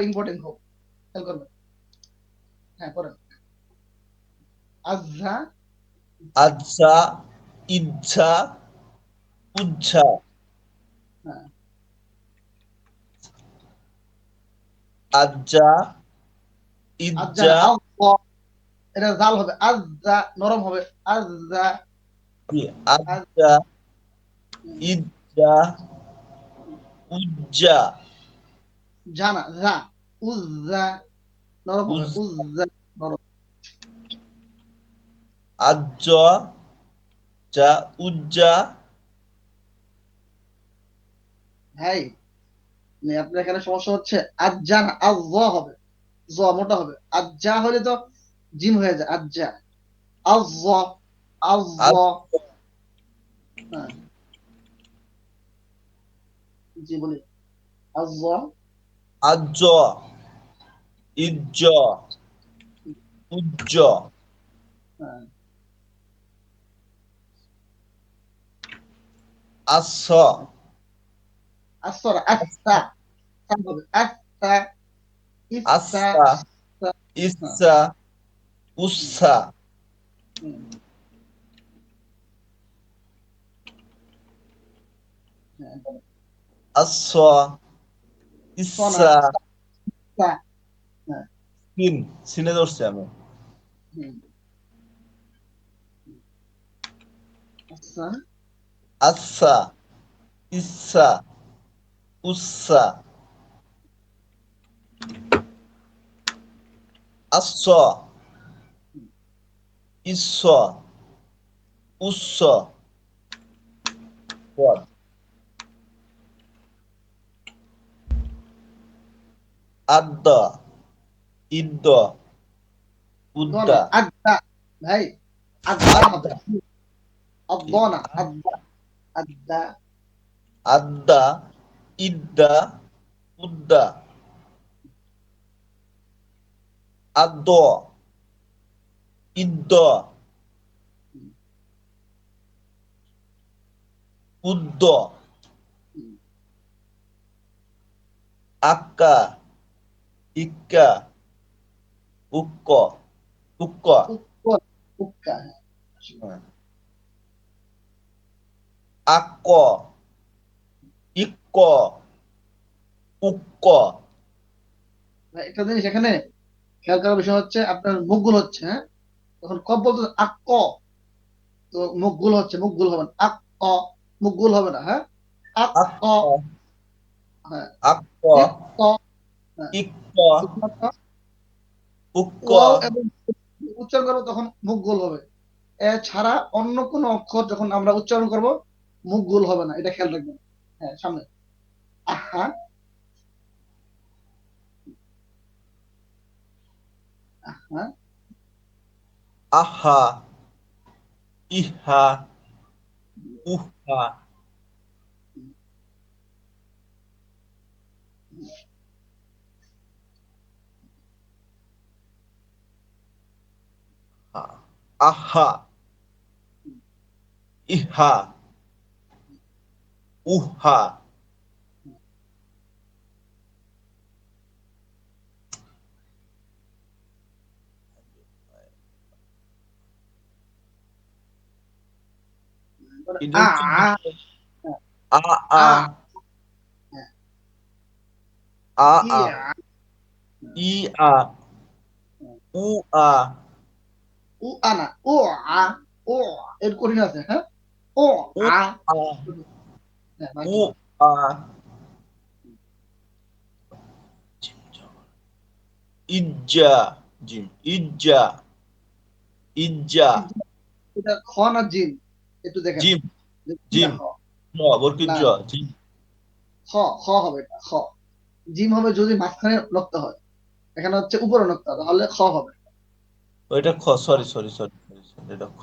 Important হোক খেয়াল করবেন। হ্যাঁ পড়েন। আজ্জা আজ্জা ইজ্জা উজ্জা। হ্যাঁ। আজ্জা ইজ্জা। এটা জাল হবে। আজ্জা নরম হবে। আজ্জা আজ্জা। ইজ্জা উজ্জা। জানা যা। উজ্জা নরম উজ্জা। নরম আজ্জ যা উজ্জা ভাই আপনার এখানে সমস্যা হচ্ছে আজ্জা না আজ্জ হবে। জ মোটা হবে। আজ্জা হলে তো জিম হয়ে যায় আজ্জা। আজ্জ আজ্জ। হ্যাঁ। জি বলি। আজ্জ আজ্জ ইজ্জ উজ্জ। আস। আসর আস্তা আস্তা আস্তা ইসা উসা। হ্যাঁ। আস ইসা সা, সিন সিনে ধরছি আমি হুম। আচ্ছা আসা ইসা উসা আস ইস Adda. Idda. Udda. Adda. Baik. Adda. Adda. Adda. Adda. Adda. Adda. Idda. Udda. Addo. Idda. Udda. Hmm. Akka. ইক্কা উক্ক উক্ক। আক্ক ইক্ক উক্ক। একটা জিনিস এখানে খেয়াল করার বিষয় হচ্ছে আপনার মুখগুলো হচ্ছে হ্যাঁ? তখন কব বলতে আক্ক। তো মুখগুলো হচ্ছে মুখগুলো হবে না। আক্ক মুখগুলো হবে না হ্যাঁ? আক্ক আক্ক। হ্যাঁ। আক্ক উচ্চারণ করব তখন মুখ গোল হবে। এছাড়া অন্য কোনো অক্ষর যখন আমরা উচ্চারণ করব মুখ গোল হবে না। এটা খেয়াল রাখবেন। হ্যাঁ সামনে। আহা। আহা। আহা। ইহা। উহা। আহা ইহা উহা এটা হচ্ছে আ আ আ আ আ ইয়া ই আ উ আনা ও আ ও এর কঠিন আছে হ্যাঁ? ও আ। হ্যাঁ, আ। ইজ্জা জিম ইজ্জা ইজ্জা। এটা খ না জিম একটু দেখেন। Gym gym. খ। জিম খ খ হবে এটা খ। জিম হবে যদি মাঝখানে নক্তা হয়। এখানে হচ্ছে উপরে নক্তা তাহলে খ হবে। ওইটা খ সরি সরি সরি এটা খ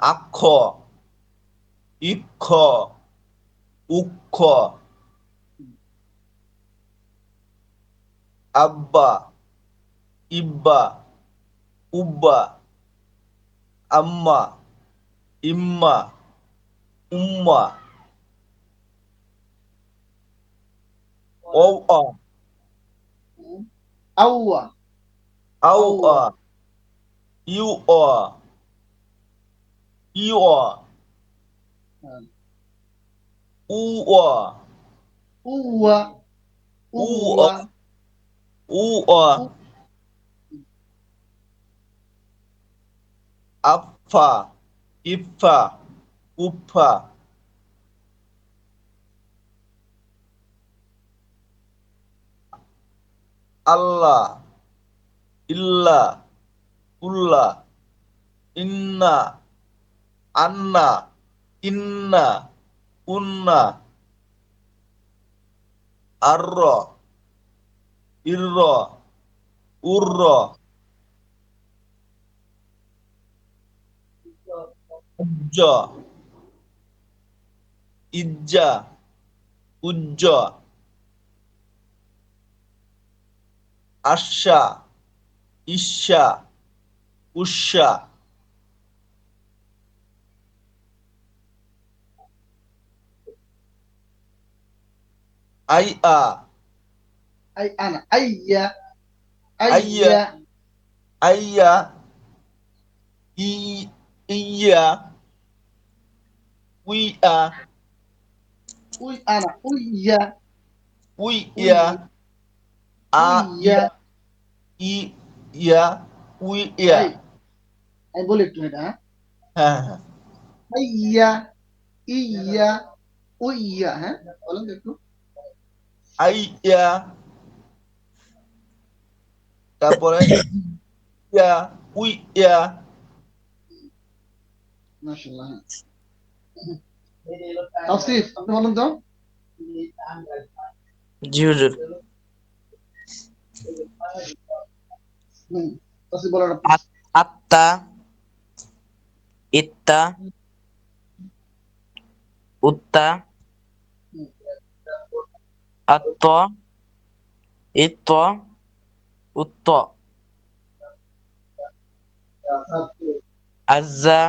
আক্ষ ইক্ষ উক্ষ আব্বা ইব্বা উব্বা আম্মা ইম্মা উম্মা ও আ আউয়া আউ আউয়া। আ ইউ অ ইউ অ হ্যাঁ। উ অ উওয়া উ উওয়া উ অ আফা ইফা উফা আল্লাহ ইল্লা উল্লা ইন্না আন্না ইন্না উন্না আর্র ইর্র উর্র উজ্জ ইজ্জা উজ্জ আশা ঈশা উষা আই আ আই আনা আইয়া আইয়া। আইয়া আইয়া ই ইয়া উইয়া উই ইয়া উইয়া এই, আমি বলি একটু এটা হ্যাঁ? হ্যাঁ হ্যাঁ। আইয়া ইয়া উইয়া হ্যাঁ? বলেন তো একটু। আইয়া তারপরে ইয়া উইয়া মাশাআল্লাহ হ্যাঁ। তাওসিফ আপনি বলেন তো। জি হুজুর। বলেন ইত্তা উত্তা আত্ত ইত্ত উত্ত। আজ্জা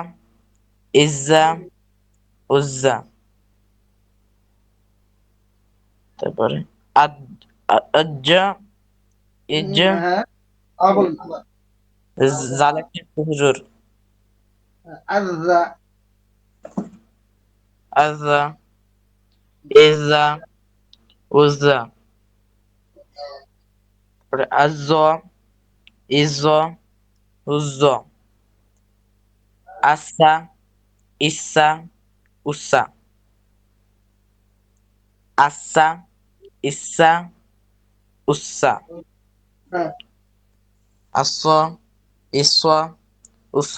ইজ্জা উজ্জা। তারপরে আজ্জা ইজ্জা হ্যাঁ। বলেন জালেম হুজুর? আযা আজ্জা ইজ্জা উজ্জা তারপরে ইজ্জ উজ্জ। আচ্ছা ইচ্ছা উচ্চা আচ্ছা ইচ্ছা উচ্চা হ্যাঁ। আস ইস উস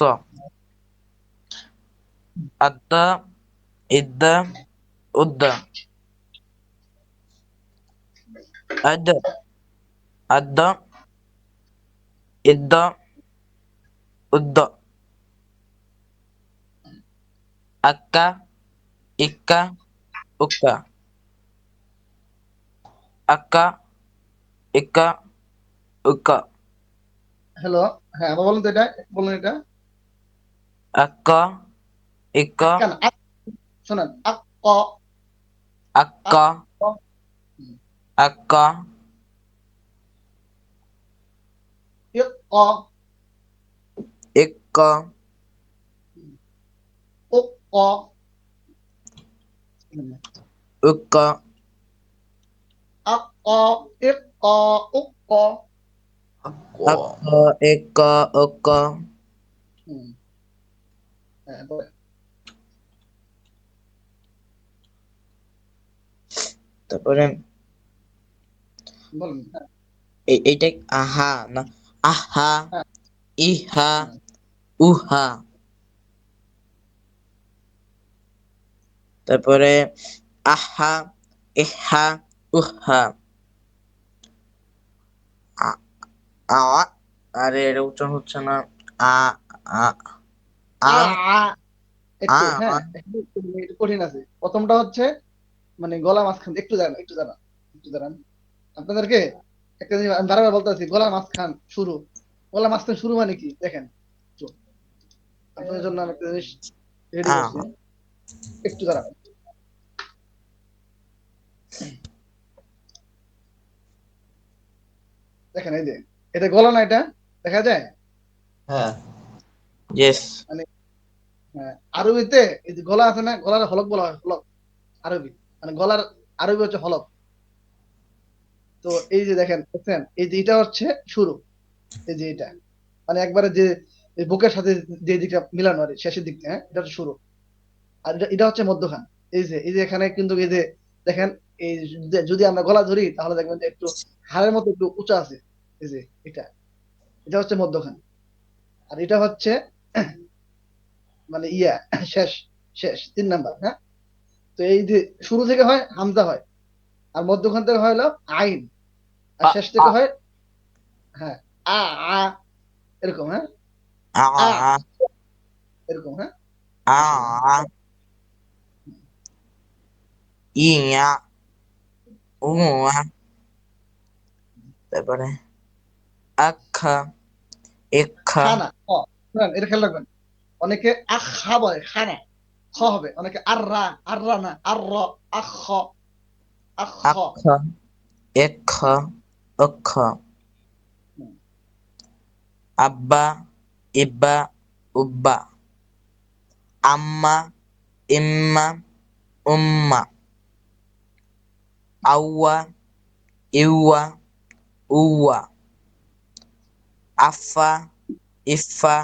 আদ্দা ইদ্দা উদ্দা আদ আদ্দা ইদ্দা উদ্দ আক্কা ইক্কা উক্কা আক্কা ইক্কা উক্কা হ্যালো হ্যাঁ আবার বলেন তো এটা বলেন এটা। আক্কা ইক্কা। শোনেন আক আক্কা। আক্কা। ইক ইক্কা। উক উক্কা। আক ইক উক আক্কা ইক্কা উক্কা। তারপরে এইটা আহা না আহা। ইহা উহা তারপরে আহা ইহা উহা আ- আ আরে এটা উচ্চারণ হচ্ছে না। আ আ আ একটু হ্যাঁ আ। একটু একটু কঠিন আছে। প্রথমটা হচ্ছে মানে গলা মাঝখান একটু দাঁড়ান একটু দাঁড়ান একটু দাঁড়ান আপনাদেরকে একটা জিনিস আমি বারবার বলতেছি গলা মাঝখান শুরু। গলা মাঝখান শুরু মানে কি? দেখেন আপনাদের জন্য আমি একটা জিনিস রেডি করছি। একটু দাঁড়ান দেখেন এই যে এটা গলা না এটা? দেখা যায়? হ্যাঁ। ইয়েস হ্যাঁ, আরবিতে এই যে গলা আছে না গলার হলক বলা হয় হলক আরবি। মানে গলার আরবি হচ্ছে হলক। তো এই যে দেখেন দেখছেন? এই যে এটা হচ্ছে শুরু। এই যে এটা। মানে একবারে যে বুকের সাথে যে দিকটা মিলানো আর শেষের দিকটা হ্যাঁ? এটা হচ্ছে শুরু। আর এটা- এটা হচ্ছে মধ্যখান। এই যে এই যে এখানে কিন্তু এই যে দেখেন এই যদি আমরা গলা ধরি তাহলে দেখবেন যে একটু হাড়ের মতো একটু উঁচা আছে। এই যে এটা এটা হচ্ছে মধ্যখান। আর এটা হচ্ছে মানে ইয়া শেষ শেষ তিন নাম্বার হ্যাঁ? তো এই যে শুরু থেকে হয় হামজা হয়। আর মধ্যখান থেকে হয় আইন। আর শেষ থেকে। হয় হ্যাঁ আ আ এরকম হ্যাঁ? আ। এরকম হ্যাঁ? আ ইয়া উয়া তারপরে আখা এখা। খানা এটা খেয়াল রাখবেন। অনেকে আখা বলে খানা। খ হবে। অনেকে আররা আররা না আর আখ আখ। আব্বা ইব্বা উব্বা। আম্মা ইম্মা উম্মা। আউয়া ইউয়া উওয়া আফা ইফা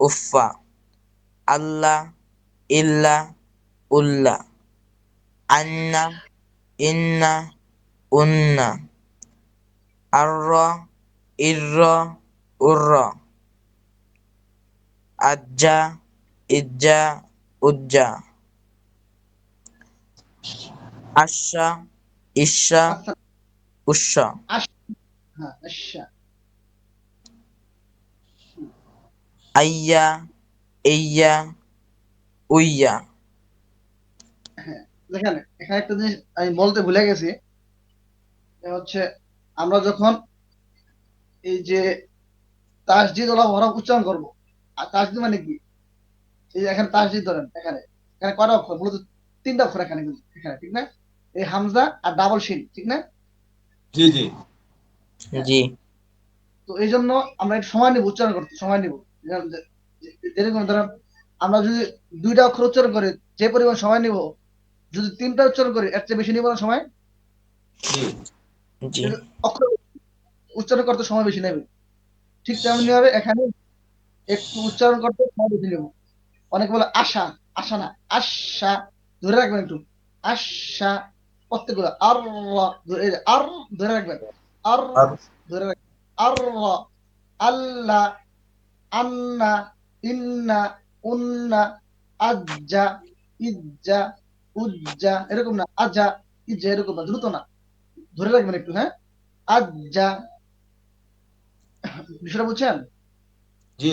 উফা আল্লাহ ইল্লা উল্লা আন্না ইন্না উন্না আর্র ইর্র উর্র আজ্জা ইজ্জা উজ্জা আশা আচ্ছা উষা। হ্যাঁ আইয়া ইয়া উইয়া। দেখেন এখানে একটা জিনিস আমি বলতে ভুলে গেছি। এটা হচ্ছে আমরা যখন এই যে তাসজিদ ওরা হরফ উচ্চারণ করব আর তাসজিদ মানে কি? এই যে এখানে তাসজিদ ধরেন এখানে এখানে কয়টা অক্ষর? মূলত তিনটা অক্ষর এখানে কিন্তু এখানে ঠিক না? এই হামজা আর ডাবল শিন ঠিক না? জি জি। জি। তো এই জন্য আমরা একটু সময় নিব উচ্চারণ করতে সময় নিব। যেরকম ধরেন আমরা যদি দুইটা অক্ষর উচ্চারণ করি যে পরিমাণ সময় নিব যদি তিনটা উচ্চারণ করি এর চেয়ে বেশি নিব না সময়? জি। জি। অক্ষর উচ্চারণ করতে সময় বেশি নেবে ঠিক তেমনি ভাবে এখানে একটু উচ্চারণ করতে সময় বেশি নেব। অনেক বলে আশা আশা না আশা ধরে রাখবেন একটু আশা প্রত্যেকগুলো আর ধরে আর ধরে রাখবেন আর আর। ধরে রাখবেন আর আল্লাহ আন্না, ইন্না, উন্না, আজ্জা, ইজ্জা, উজ্জা, এরকম না, আজা, ইজ্জা, এরকম না, দ্রুত না। ধরে রাখবেন একটু হ্যাঁ? আজ্জা। বিষয়টা বুঝছেন? জি।